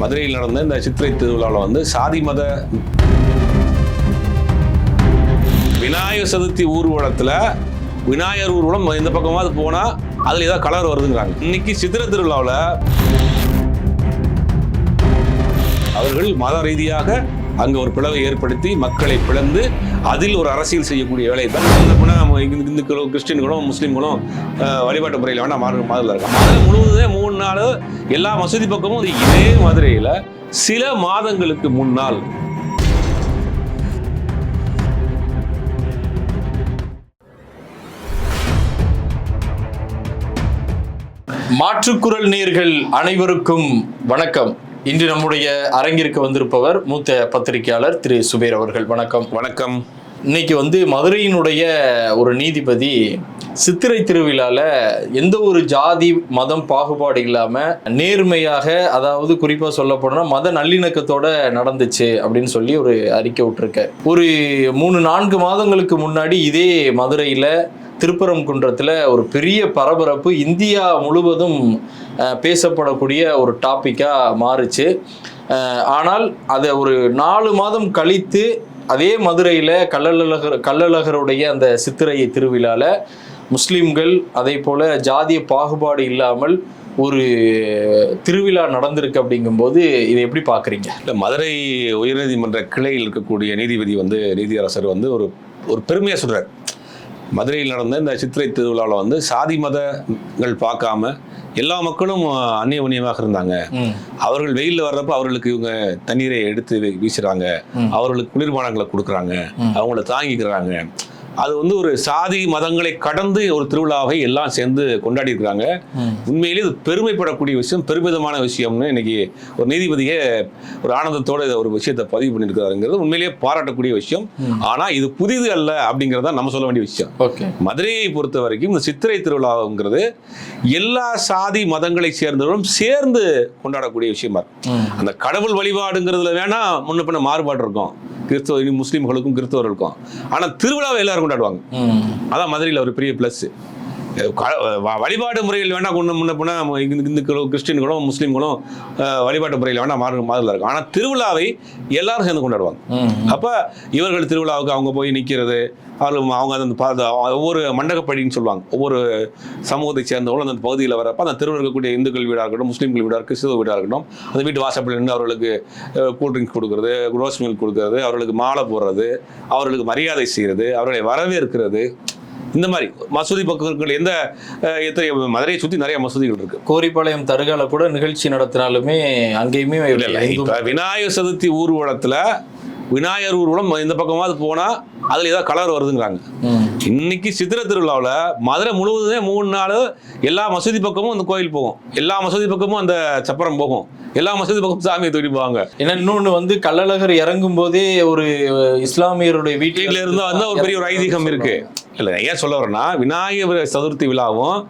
மதுரையில் நடந்த இந்த சித்திரை திருவிழாவில் வந்து சாதி மத விநாயகர் சதுர்த்தி ஊர்வலத்தில் விநாயகர் ஊர்வலம் இந்த பக்கமாவது போனால் அதில் ஏதாவது கலர் வருதுங்கிறாங்க. இன்னைக்கு சித்திரை திருவிழாவில் அவர்கள் மத ரீதியாக அங்கே ஒரு பிளவை ஏற்படுத்தி மக்களை பிளந்து அதில் ஒரு அரசியல் செய்யக்கூடிய வேலை தான் போனால் இந்துக்களும் கிறிஸ்டின்களும் முஸ்லீம்களும் அஹ், வழிபாட்டு முறையில் வேணால் மாறு மாதிரில இருக்காங்க மதுரை முழுவதுமே மூணு நாள் எல்லா மசூதி பக்கமும் இதே மதுரையில் சில மாதங்களுக்கு முன்னால். மாற்றுக்குரல் நேர்கள் அனைவருக்கும் வணக்கம். இன்று நம்முடைய அரங்கிற்கு வந்திருப்பவர் மூத்த பத்திரிகையாளர் திரு சுபேர் அவர்கள். வணக்கம். வணக்கம். இன்னைக்கு வந்து மதுரையினுடைய ஒரு நீதிபதி சித்திரை திருவிழால எந்த ஒரு ஜாதி மதம் பாகுபாடு இல்லாம நேர்மையாக அதாவது குறிப்பா சொல்ல மத நல்லிணக்கத்தோட நடந்துச்சு அப்படின்னு சொல்லி ஒரு அறிக்கை விட்டுருக்க ஒரு மூணு நான்கு மாதங்களுக்கு முன்னாடி இதே மதுரையில திருப்பரங்குன்றத்தில் ஒரு பெரிய பரபரப்பு இந்தியா முழுவதும் பேசப்படக்கூடிய ஒரு டாப்பிக்காக மாறுச்சு. ஆனால் அதை ஒரு நாலு மாதம் கழித்து அதே மதுரையில் கள்ளழகர் கள்ளழகருடைய அந்த சித்திரை திருவிழாவில் முஸ்லீம்கள் அதே போல் ஜாதிய பாகுபாடு இல்லாமல் ஒரு திருவிழா நடந்திருக்கு அப்படிங்கும்போது இதை எப்படி பார்க்குறீங்க இல்லை மதுரை உயர்நீதிமன்ற கிளையில் இருக்கக்கூடிய நீதிபதி வந்து நீதியரசர் வந்து ஒரு ஒரு பெருமையாக சொல்கிறார் மதுரையில் நடந்த இந்த சித்திரை திருவிழாவில் வந்து சாதி மதங்கள் பார்க்காம எல்லா மக்களும் அந்நியமன்யமாக இருந்தாங்க. ம். அவர்கள் வெயிலில் வர்றப்ப அவர்களுக்கு இவங்க தண்ணீரை எடுத்து வீசுறாங்க. அவர்களுக்கு குளிர்பானங்களை கொடுக்குறாங்க. அவங்கள தாங்கிக்கிறாங்க. அது வந்து ஒரு சாதி மதங்களை கடந்து ஒரு திருவிழாவை எல்லாம் சேர்ந்து கொண்டாடி இருக்காங்க ம். உண்மையிலேயே இது பெருமைப்படக்கூடிய விஷயம் பெருமிதமான விஷயம்னு இன்னைக்கு ஒரு நீதிபதியே ஒரு ஆனந்தத்தோட ஒரு விஷயத்தை பதிவு பண்ணியிருக்காருங்கிறது உண்மையிலேயே பாராட்டக்கூடிய விஷயம். ம். ஆனா இது புதிது அல்ல அப்படிங்கிறத நம்ம சொல்ல வேண்டிய விஷயம். மதுரையை பொறுத்த வரைக்கும் இந்த சித்திரை திருவிழாங்கிறது எல்லா சாதி மதங்களை சேர்ந்தவர்களும் சேர்ந்து கொண்டாடக்கூடிய விஷயமா இருக்கு. ம். அந்த கடவுள் வழிபாடுங்கிறதுல வேணா முன்ன பின்ன மாறுபாடு இருக்கும். கிறிஸ்தவ முஸ்லீம்களுக்கும் கிறிஸ்தவர்களுக்கும். ஆனா திருவிழாவை எல்லாரும் கொண்டாடுவாங்க. அதான் மதுரையில் ஒரு பெரிய ப்ளஸ் வழிபாடு முறையில் வேணா கொண்டு முன்ன போனா இந்துக்களும் கிறிஸ்டின்களும் முஸ்லீம்களும் வழிபாட்டு முறையில் வேணா மாறு மாதிரில் இருக்கும். ஆனால் திருவிழாவை எல்லாரும் சேர்ந்து கொண்டாடுவாங்க. அப்போ இவர்கள் திருவிழாவுக்கு அவங்க போய் நிற்கிறது அவர்கள் அவங்க அந்த பா- அந்த ஒவ்வொரு மண்டகப்படின்னு சொல்லுவாங்க. ஒவ்வொரு சமூகத்தை சேர்ந்தவங்களும் அந்த பகுதியில் வரப்ப அந்த தெருவில் இருக்கக்கூடிய இந்துக்கள் வீடாக இருக்கட்டும் முஸ்லீம்கள் வீடாக கிறிஸ்தவ வீடாக இருக்கட்டும் அந்த வீட்டு வாசப்படியில் நின்று அவர்களுக்கு கூல் ட்ரிங்க்ஸ் கொடுக்கறது ரோஸ் மில்க் கொடுக்கறது அவர்களுக்கு மாலை போடுறது அவர்களுக்கு மரியாதை செய்கிறது அவர்களை வரவேற்கிறது. இந்த மாதிரி மசூதி பக்கங்கள் எந்த எத்தனை மதுரையை சுற்றி நிறைய மசூதிகள் இருக்கு. கோரிப்பாளையம் தருகால கூட நிகழ்ச்சி நடத்தினாலுமே அங்கேயுமே விநாயகர் சதுர்த்தி ஊர்வலத்துல விநாயகர் ஊர்வலம் இந்த பக்கமாவது போனா அதுல ஏதாவது கலர் வருதுங்கிறாங்க. இன்னைக்கு சித்திரை திருவிழாவில் மதுரை முழுவதுமே மூணு நாள் எல்லா மசூதி பக்கமும் அந்த கோயில் போகும். எல்லா மசூதி பக்கமும் அந்த சப்பரம் போகும். எல்லா மசூதி பக்கமும் சாமியை தூக்கிட்டு போவாங்க. ஏன்னா இன்னொன்னு வந்து கள்ளழகர் இறங்கும் போதே ஒரு இஸ்லாமியருடைய வீட்டில இருந்து வந்து ஒரு பெரிய ஒரு ஐதீகம் இருக்கு. இல்ல ஏன் சொல்ல வரேன்னா விநாயகர் சதுர்த்தி விழாவும்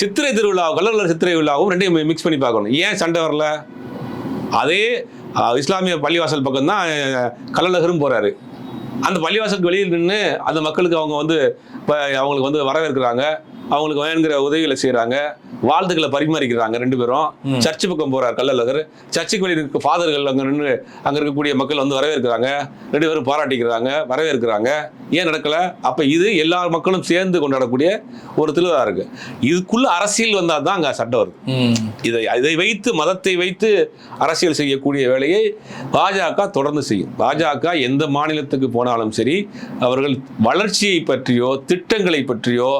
சித்திரை திருவிழா கல்லூர் சித்திரை விழாவும் ரெண்டையும் மிக்ஸ் பண்ணி பார்க்கணும். ஏன் சண்டை வரல? அதே இஸ்லாமிய பள்ளிவாசல் பக்கம் தான் கள்ளழகரும் போறாரு. அந்த பள்ளிவாசலுக்கு வெளியில் நின்று அந்த மக்களுக்கு அவங்க வந்து இப்போ அவங்களுக்கு வந்து வரவேற்கிறாங்க. அவங்களுக்கு வேணுங்கிற உதவிகளை செய்கிறாங்க வாழ்த்துக்களை பரிமாறிக்கிறாங்க ரெண்டு பேரும். சர்ச்சு பக்கம் போறார் கள்ளழகர். சர்ச்சுக்கு வெளியில் இருக்க ஃபாதர்கள் அங்கே நின்று அங்கே இருக்கக்கூடிய மக்கள் வந்து வரவேற்கிறாங்க. ரெண்டு பேரும் பாராட்டிக்கிறாங்க வரவேற்கிறாங்க. ஏன் நடக்கல? அப்போ இது எல்லா மக்களும் சேர்ந்து கொண்டாடக்கூடிய ஒரு திருவிழா இருக்கு. இதுக்குள்ள அரசியல் வந்தால் தான் அங்கே சட்டம் வருது. இதை இதை வைத்து மதத்தை வைத்து அரசியல் செய்யக்கூடிய வேலையை பாஜக தொடர்ந்து செய்யும். பாஜக எந்த மாநிலத்துக்கு போனாலும் சரி அவர்கள் வளர்ச்சியை பற்றியோ திட்டங்களை பற்றியோ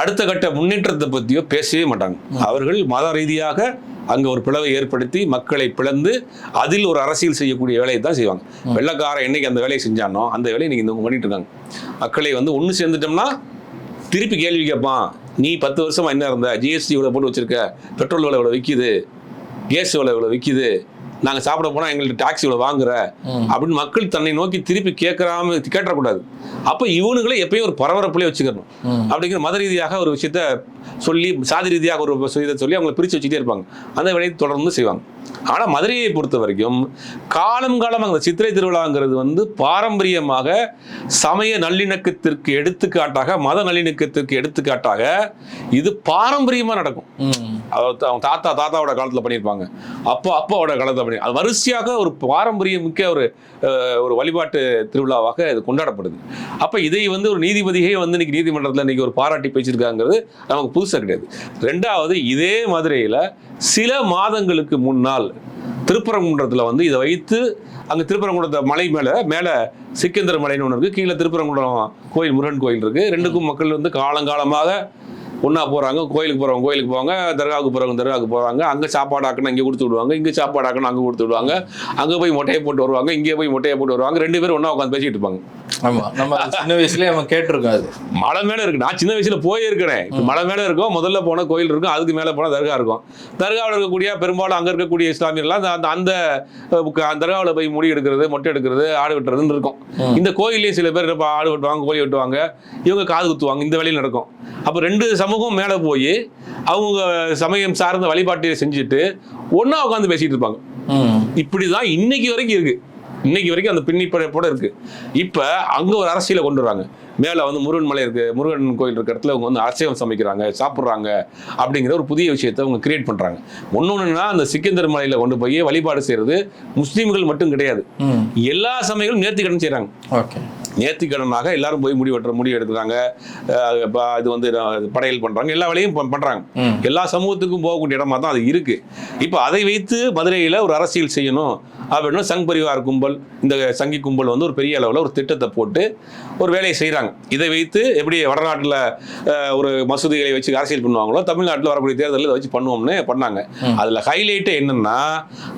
அடுத்த கட்ட முன்னேற்றத்தை பற்றியோ பேசவே மாட்டாங்க. அவர்கள் மத ரீதியாக அங்கே ஒரு பிளவை ஏற்படுத்தி மக்களை பிளந்து அதில் ஒரு அரசியல் செய்யக்கூடிய வேலையை தான் செய்வாங்க. வெள்ளக்காரன் என்னைக்கு அந்த வேலையை செஞ்சானோ அந்த வேலையை இன்னைக்கு இந்த பண்ணிட்டு இருக்காங்க. மக்களை வந்து ஒன்று சேர்ந்துட்டோம்னா திருப்பி கேள்வி கேட்பான். நீ பத்து வருஷமா என்ன இருந்த? ஜிஎஸ்டி இவ்வளோ போட்டு வச்சிருக்க. பெட்ரோல் விலை இவ்வளோ விற்கிது கேஸ் விலை இவ்வளோ விற்கிது நாங்கள் சாப்பிட போனால் எங்கள்ட்ட டாக்ஸி இவ்வளோ வாங்குற. அப்படின்னு மக்கள் தன்னை நோக்கி திருப்பி கேட்கறாம கேட்டக்கூடாது அப்போ இவனுங்களே எப்பயும் ஒரு பரபரப்புலேயே வச்சுக்கணும். அப்படிங்கிற மத ரீதியாக ஒரு விஷயத்த சொல்லி சாதி ரீதியாக ஒரு இதை சொல்லி அவங்களை பிரித்து வச்சுட்டே இருப்பாங்க. அந்த வேலையை தொடர்ந்து செய்வாங்க. ஆனால் மதுரையை பொறுத்த வரைக்கும் காலம் காலம் அந்த சித்திரை திருவிழாங்கிறது வந்து பாரம்பரியமாக சமய நல்லிணக்கத்திற்கு எடுத்துக்காட்டாக மத நல்லிணக்கத்திற்கு எடுத்துக்காட்டாக இது பாரம்பரியமாக நடக்கும். அவங்க தாத்தா தாத்தாவோட காலத்தில் பண்ணியிருப்பாங்க. அப்பா அப்பாவோட காலத்தில் பண்ணி அது வரிசையாக ஒரு பாரம்பரியம் மிக்க ஒரு ஒரு வழிபாட்டு திருவிழாவாக இது கொண்டாடப்படுது. அப்போ இதை வந்து ஒரு நீதிபதியே வந்து இன்னைக்கு நீதிமன்றத்தில் இன்னைக்கு ஒரு பாராட்டி பேச்சிருக்காங்கிறது நமக்கு புதுசாக கிடையாது. ரெண்டாவது இதே மதுரையில் சில மாதங்களுக்கு முன்னால் திருப்பரங்குன்றத்தில் வந்து இதை வைத்து அங்கே திருப்பரங்குன்றத்தை மலை மேலே மேலே சிக்கந்தர மலைன்னு ஒன்று இருக்குது கீழே திருப்பரங்குன்றம் கோயில் முருகன் கோயில் இருக்குது ரெண்டுக்கும் மக்கள் வந்து காலங்காலமாக ஒன்றா போகிறாங்க கோயிலுக்கு போகிறவங்க கோயிலுக்கு போவாங்க தர்காவுக்கு போகிறவங்க தர்காவுக்கு போவாங்க அங்கே சாப்பாடு ஆக்கணும் இங்கே கொடுத்து விடுவாங்க இங்கே சாப்பாடு ஆக்கணும் அங்கே கொடுத்து விடுவாங்க. அங்கே போய் மொட்டையை போட்டு வருவாங்க இங்கே போய் மொட்டையை போட்டு வருவாங்க. ரெண்டு பேரும் ஒன்றா உட்காந்து பேசிட்டு இருப்பாங்க. ஆமா நம்ம சின்ன வயசுலயே நம்ம கேட்டிருக்கோம் அது. மலை மேலே இருக்கு. நான் சின்ன வயசுல போயிருக்கிறேன் மலை மேலே இருக்கும் முதல்ல போன கோயில் இருக்கும் அதுக்கு மேலே போனால் தர்கா இருக்கும். தர்காவில் இருக்கக்கூடிய பெரும்பாலும் அங்கே இருக்கக்கூடிய இஸ்லாமியர்லாம் அந்த- அந்த தர்காவில் போய் முடி எடுக்கிறது மொட்டை எடுக்கிறது ஆடு வெட்டுறதுன்னு இருக்கும். இந்த கோயிலையும் சில பேர் ஆடு வெட்டுவாங்க கோழி வெட்டுவாங்க. இவங்க காது குத்துவாங்க இந்த வேலையில் நடக்கும். அப்போ ரெண்டு சமூகம் மேலே போய் அவங்க சமயம் சார்ந்த வழிபாட்டை செஞ்சுட்டு ஒன்றா உட்காந்து பேசிட்டு இருப்பாங்க. இப்படிதான் இன்னைக்கு வரைக்கும் இருக்கு. இன்னைக்கு வரைக்கும் அந்த பின்னிப்படைப்போட இருக்கு. இப்ப அங்க ஒரு அரசியலை கொண்டு வராங்க. மேல வந்து முருகன் மலை இருக்கு முருகன் கோயில் இருக்க இடத்துல அவங்க வந்து அசைவம் சமைக்கிறாங்க சாப்பிட்றாங்க அப்படிங்கிற ஒரு புதிய விஷயத்தை அவங்க கிரியேட் பண்றாங்க. ஒன்னொன்னுனா அந்த சிக்கந்தர் மலையில கொண்டு போய் வழிபாடு செய்யறது முஸ்லீம்கள் மட்டும் கிடையாது. எல்லா சமயங்களும் நேர்த்திக்கடன் செய்றாங்க. ஓகே. நேர்த்திக்கடனாக எல்லாரும் போய் முடி வெட்டுற முடி எடுக்கிறாங்க இது வந்து படையல் பண்றாங்க. எல்லா வேலையும் பண்- பண்றாங்க. எல்லா சமூகத்துக்கும் போகக்கூடிய இடமா தான் அது இருக்கு. இப்போ அதை வைத்து மதுரையில் ஒரு அரசியல் செய்யணும் அப்படின்னா சங் பரிவார் கும்பல் இந்த சங்கி கும்பல் வந்து ஒரு பெரிய அளவில் ஒரு திட்டத்தை போட்டு ஒரு வேலையை செய்கிறாங்க இதை வைத்து எப்படி வடநாட்டில் ஒரு மசூதிகளை வச்சு அரசியல் பண்ணுவாங்களோ தமிழ்நாட்டில் வரக்கூடிய தேர்தலில் இதை வச்சு பண்ணுவோம்னு பண்ணாங்க. அதில் ஹைலைட்டு என்னன்னா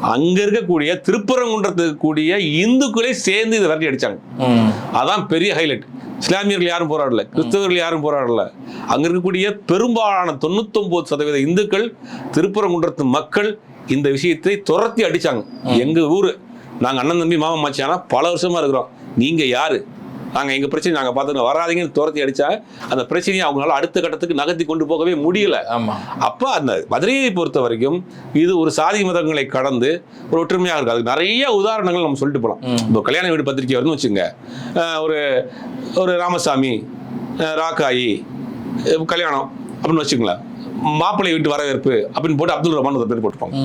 அங்கே இருக்கக்கூடிய திருப்பரங்குன்றத்துக்கு கூடிய இந்துக்களே சேர்ந்து இதை விரட்டி அடிச்சாங்க. ம். அதான் பெரிய ஹைலைட் இஸ்லாமியர்கள் யாரும் போராடல கிறிஸ்தவர்கள் யாரும் போராடல. அங்க இருக்கக்கூடிய பெரும்பாலான தொண்ணூத்தொன்பது சதவீத இந்துக்கள் திருப்பரங்குன்றத்து மக்கள் இந்த விஷயத்தை துரத்தி அடிச்சாங்க. எங்க ஊரு நாங்க அண்ணன் தம்பி மாமா மச்சானா பல வருஷமா இருக்கிறோம். நீங்க யாரு? நாங்க எங்க பிரச்சனை நாங்க பார்த்துட்டு வராதீங்கன்னு துரத்தி அடிச்சா அந்த பிரச்சனையை அவங்களால அடுத்த கட்டத்துக்கு நகர்த்தி கொண்டு போகவே முடியல. ஆமா. அப்ப அந்த மதுரையை பொறுத்த வரைக்கும் இது ஒரு சாதி மதங்களை கடந்து ஒரு ஒற்றுமையாக இருக்கு. அதுக்கு நிறைய உதாரணங்கள் நம்ம சொல்லிட்டு போகலாம். இப்போ கல்யாண வீடு பத்திரிக்கை வருதுன்னு வச்சுங்க. ஒரு ஒரு ராமசாமி ராக்காயி கல்யாணம் அப்படின்னு வச்சுங்களேன். மாப்பிள்ளை வீட்டு வரவேற்பு அப்படின்னு போட்டு அப்துல் ரஹ்மான் ஒரு பேர் போட்டுப்பாங்க.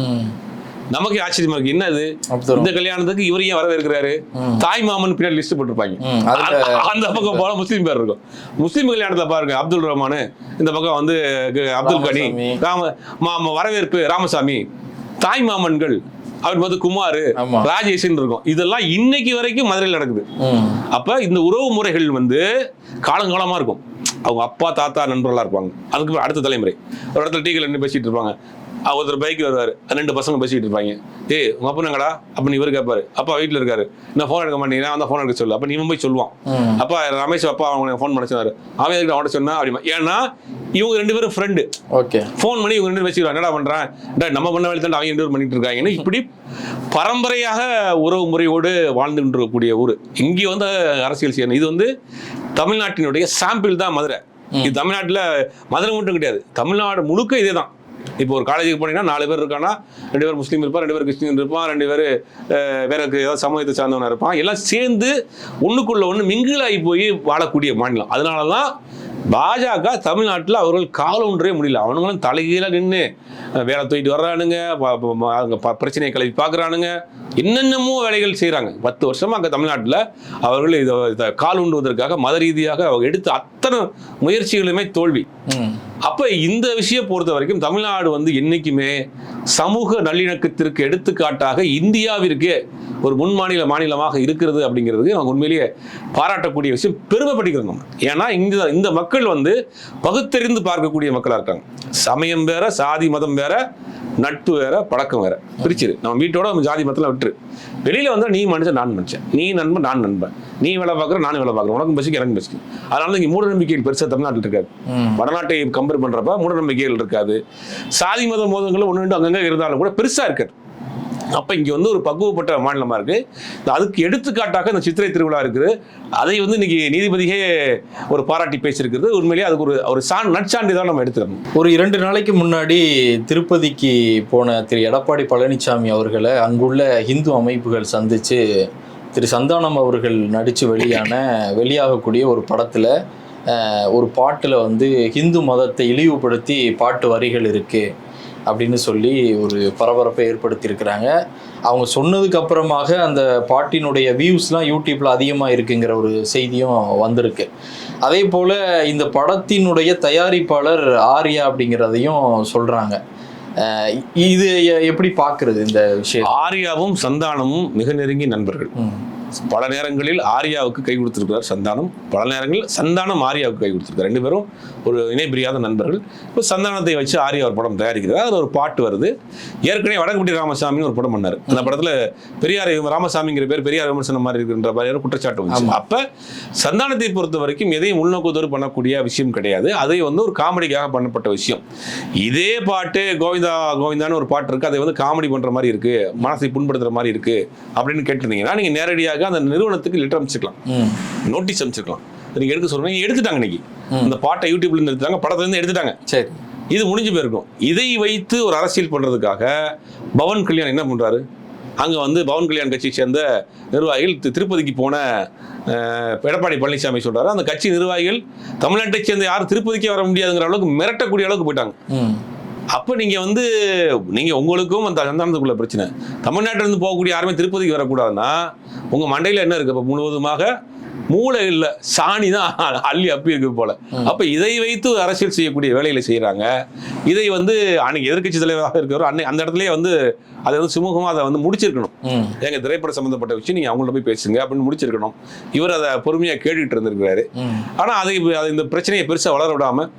நமக்கே ஆச்சரியமா இருக்கு. என்னது? இந்த கல்யாணத்துக்கு இவர் ஏன் வரவேற்கிறாரு. தாய் மாமன் பின்னாடி லிஸ்ட் போட்டிருப்பாங்க. அந்த- பக்கம் போல முஸ்லீம் பேர் இருக்கும். முஸ்லீம் கல்யாணத்துல பாருங்க அப்துல் ரஹ்மான். இந்த பக்கம் வந்து அப்துல் கனி. ராம மாம வரவேற்பு ராமசாமி. தாய் மாமன்கள் அவர் வந்து குமார் ஆமா. ராஜேஷன் இருக்கும். இதெல்லாம் இன்னைக்கு வரைக்கும் மதுரையில் நடக்குது. அப்ப இந்த உறவு முறைகள் வந்து காலங்காலமா இருக்கும். அவங்க அப்பா தாத்தா நண்பர்களா இருப்பாங்க. அதுக்கு அடுத்த தலைமுறை. ஒரு இடத்துல டீ நின்று பேசிட்டு இருப்பாங்க. ஒருத்தர் பைக் வருவாரு. ரெண்டு பசங்க பேசிட்டு இருப்பாங்க. ஏய் உங்க அப்பனங்கடா அப்ப இவர் கேட்பாரு அப்பா வீட்டுல இருக்காரு. நான் ஃபோன் எடுக்க மாட்டேங்கிறேன் அந்த ஃபோன் எடுக்க சொல்லு. அப்ப நீ இவன் போய் சொல்லுவான். அப்பா ரமேஷ் அப்பா அவங்க ஃபோன் பண்ண சொன்னாரு. அவன் எதுக்கு அவன்கிட்ட சொன்னா? அப்படிமா. ஏன்னா இவங்க ரெண்டு பேரும் ஃப்ரெண்டு ஓகே. ஃபோன் பண்ணி இவங்க ரெண்டு பேரும் என்னடா பண்றான்? டேய், நம்ம பண்ண வேலை தான் அவங்க ரெண்டு பேரும் பண்ணிட்டு இருக்காங்கன்னு இப்படி பரம்பரையாக உறவு முறையோடு வாழ்ந்துட்டு இருக்கக்கூடிய ஊர். இங்கே வந்து அரசியல் செய்யணும். இது வந்து தமிழ்நாட்டினுடைய சாம்பிள் தான் மதுரை. இது தமிழ்நாட்டில் மதுரை மட்டும் கிடையாது. தமிழ்நாடு முழுக்க இதே தான் இப்போ ஒரு காலேஜுக்கு போனீங்கன்னா நாலு பேர் இருக்கானா ரெண்டு பேர் முஸ்லீம் இருப்பான் ரெண்டு பேர் கிறிஸ்டின் இருப்பான் ரெண்டு பேர் வேற ஏதாவது சமூகத்தை சார்ந்தவனா இருப்பான். எல்லாம் சேர்ந்து ஒன்றுக்குள்ள ஒன்று மிங்கிளாகி போய் வாழக்கூடிய மாநிலம். அதனால தான் பாஜக தமிழ்நாட்டில் அவர்கள் காலம் ஒன்றே முடியல. அவனுங்களும் தலைகீழாக நின்று வேலை தூக்கிட்டு வர்றானுங்க ப- பிரச்சனையை கிளப்பி பார்க்குறானுங்க. என்னென்னமோ வேலைகள் செய்கிறாங்க பத்து வருஷமா அங்கே தமிழ்நாட்டில் அவர்கள் இதை கால் உண்டுவதற்காக மத ரீதியாக அவங்க எடுத்த அத்தனை முயற்சிகளுமே தோல்வி. அப்ப இந்த விஷயம் பொறுத்த வரைக்கும் தமிழ்நாடு வந்து என்னைக்குமே சமூக நல்லிணக்கத்திற்கு எடுத்துக்காட்டாக இந்தியாவிற்கே ஒரு முன்மாநில மாநிலமாக இருக்கிறது அப்படிங்கிறது நமக்கு உண்மையிலேயே பாராட்டக்கூடிய விஷயம். பெருமைப்படுகிறது நம்ம. ஏன்னா இந்த இந்த மக்கள் வந்து பகுத்தறிந்து பார்க்கக்கூடிய மக்களா இருக்காங்க. சமயம் வேற சாதி மதம் வேற நட்பு வேற பழக்கம் வேற. பிரிச்சிரு. நம்ம வீட்டோட நம்ம ஜாதி மதத்தில் விட்டுரு. வெளியில வந்தா நீ மனுஷன் நான் மனுஷன். நீ நண்பன் நான் நண்பன். நீ வேலை பார்க்குற நானும் வேலை பார்க்குறேன். உனக்கும் பசிக்கு எனக்கும் பசிக்கு அதனால தான் இங்கே மூட நம்பிக்கைகள் பெருசாக தமிழ்நாட்டில் இருக்காது. வடநாட்டை கம்பேர் பண்றப்ப மூட நம்பிக்கைகள் இருக்காது. சாதி மத மோதங்களும் ஒன்று ரெண்டு அங்கங்க இருந்தாலும் கூட பெருசா இருக்காது. அப்போ இங்கே வந்து ஒரு பக்குவப்பட்ட மாநிலமாக இருக்குது அதுக்கு எடுத்துக்காட்டாக இந்த சித்திரை திருவிழா இருக்குது. அதை வந்து இன்னைக்கு நீதிபதியே ஒரு பாராட்டி பேசியிருக்கிறது. உண்மையிலேயே அதுக்கு ஒரு ஒரு சான் நற்சான்றிதழ் நம்ம எடுத்துக்கணும். ஒரு இரண்டு நாளைக்கு முன்னாடி திருப்பதிக்கு போன திரு எடப்பாடி பழனிசாமி அவர்களை அங்குள்ள இந்து அமைப்புகள் சந்தித்து திரு சந்தானம் அவர்கள் நடித்து வெளியான வெளியாகக்கூடிய ஒரு படத்தில் ஒரு பாட்டில் வந்து ஹிந்து மதத்தை இழிவுபடுத்தி பாட்டு வரிகள் இருக்குது அப்படின்னு சொல்லி ஒரு பரபரப்பை ஏற்படுத்தியிருக்கிறாங்க. அவங்க சொன்னதுக்கு அப்புறமாக அந்த பாட்டினுடைய வியூஸ்லாம் யூடியூப்ல அதிகமாக இருக்குங்கிற ஒரு செய்தியும் வந்திருக்கு. அதே போல் இந்த படத்தினுடைய தயாரிப்பாளர் ஆர்யா அப்படிங்கிறதையும் சொல்கிறாங்க இது எப்படி பார்க்குறது இந்த விஷயம்? ஆர்யாவும் சந்தானமும் மிக நெருங்கிய நண்பர்கள். பல நேரங்களில் ஆர்யாவுக்கு கை கொடுத்திருக்கிறார் சந்தானம். பல நேரங்களில் சந்தானம் ஆர்யாவுக்கு கை கொடுத்திருக்கார் ரெண்டு பேரும் ஒரு இணைபிரியாத நண்பர்கள். இப்போ சந்தானத்தை வச்சு ஆர்யா ஒரு படம் தயாரிக்கிறார். அதில் ஒரு பாட்டு வருது. ஏற்கனவே வடக்குப்பட்டி ராமசாமின்னு ஒரு படம் பண்ணார். அந்த படத்தில் பெரியார் ராமசாமிங்கிற பேர் பெரியார் விமர்சனம் மாதிரி இருக்கின்ற மாதிரி குற்றச்சாட்டு வந்துச்சு. அப்போ சந்தானத்தை பொறுத்த வரைக்கும் எதையும் உள்நோக்கத்தோடு பண்ணக்கூடிய விஷயம் கிடையாது. அதை வந்து ஒரு காமெடிக்காக பண்ணப்பட்ட விஷயம். இதே பாட்டு கோவிந்தா கோவிந்தான்னு ஒரு பாட்டு இருக்கு. அதை வந்து காமெடி பண்ற மாதிரி இருக்கு. மனசை புண்படுத்துற மாதிரி இருக்கு அப்படின்னு கேட்டிருந்தீங்கன்னா நீங்க நேரடியாக அந்த நிறுவனத்துக்கு லெட்டர் அமைச்சிக்கலாம் ம். நோட்டீஸ் அமைச்சிருக்கலாம் நீங்க எடுக்க சொல்றீங்க எடுத்துட்டாங்க இன்னைக்கு. அந்த பாட்டை யூடியூப்ல இருந்து எடுத்துட்டாங்க படத்துல இருந்து எடுத்துட்டாங்க. சரி. இது முடிஞ்சு போயிருக்கும். இதை வைத்து ஒரு அரசியல் பண்றதுக்காக பவன் கல்யாண் என்ன பண்றாரு? அங்க வந்து பவன் கல்யாண் கட்சியை சேர்ந்த நிர்வாகிகள் திருப்பதிக்கு போன எடப்பாடி பழனிசாமி சொல்றாரு. அந்த கட்சி நிர்வாகிகள் தமிழ்நாட்டை சேர்ந்த யாரும் திருப்பதிக்கே வர முடியாதுங்கிற அளவுக்கு மிரட்டக்கூடிய அளவுக்கு போயிட்டாங்க. அப்போ நீங்கள் வந்து நீங்கள் உங்களுக்கும் அந்த சந்தானத்துக்குள்ள பிரச்சனை. தமிழ்நாட்டிலேருந்து போகக்கூடிய யாருமே திருப்பதிக்கு வரக்கூடாதுன்னா உங்கள் மண்டையில் என்ன இருக்குது இப்போ முழுவதுமாக மூளை இல்ல சாணி தான் அள்ளி அப்பி இருக்கு போல. அப்ப இதை வைத்து அரசியல் செய்யக்கூடிய வேலைகளை செய்யறாங்க இதை வந்து அன்னைக்கு எதிர்க்கட்சி தலைவராக இருக்கிறவர் அன்னை அந்த இடத்துலயே வந்து அதை வந்து சுமூகமா அதை வந்து முடிச்சிருக்கணும். எங்க திரைப்பட சம்பந்தப்பட்ட விஷயம் நீங்க அவங்கள்ட்ட போய் பேசுங்க அப்படின்னு முடிச்சிருக்கணும். இவர் அதை பொறுமையா கேட்டுட்டு இருந்திருக்கிறாரு. ஆனா அதை இந்த பிரச்சனையை பெருசா வளர விடாம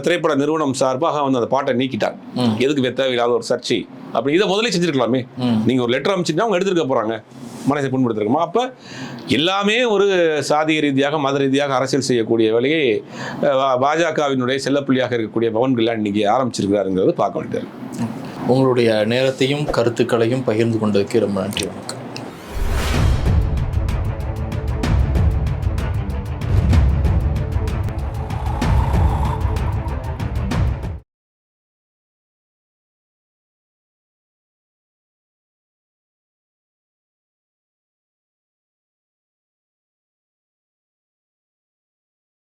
திரைப்பட நிறுவனம் சார்பாக வந்து அந்த பாட்டை நீக்கிட்டாங்க. ம். எதுக்கு தேவையில்லாத ஒரு சர்ச்சை. அப்படி இதை முதல்ல செஞ்சிருக்கலாமே. ம். நீங்க ஒரு லெட்டர் அமைச்சிட்டா அவங்க எடுத்துருக்க போறாங்க. மனசை புண்படுத்திருக்கோமா? அப்ப எல்லாமே ஒரு சாதிய ரீதியாக மத ரீதியாக அரசியல் செய்யக்கூடிய வேலையை பாஜகவினுடைய செல்லப்புள்ளியாக இருக்கக்கூடிய பவன் கல்யாண் இன்னைக்கு ஆரம்பிச்சிருக்கிறாருங்கிறது பார்க்க வேண்டியது. உங்களுடைய நேரத்தையும் கருத்துக்களையும் பகிர்ந்து கொண்டதுக்கு ரொம்ப நன்றி வணக்கம்.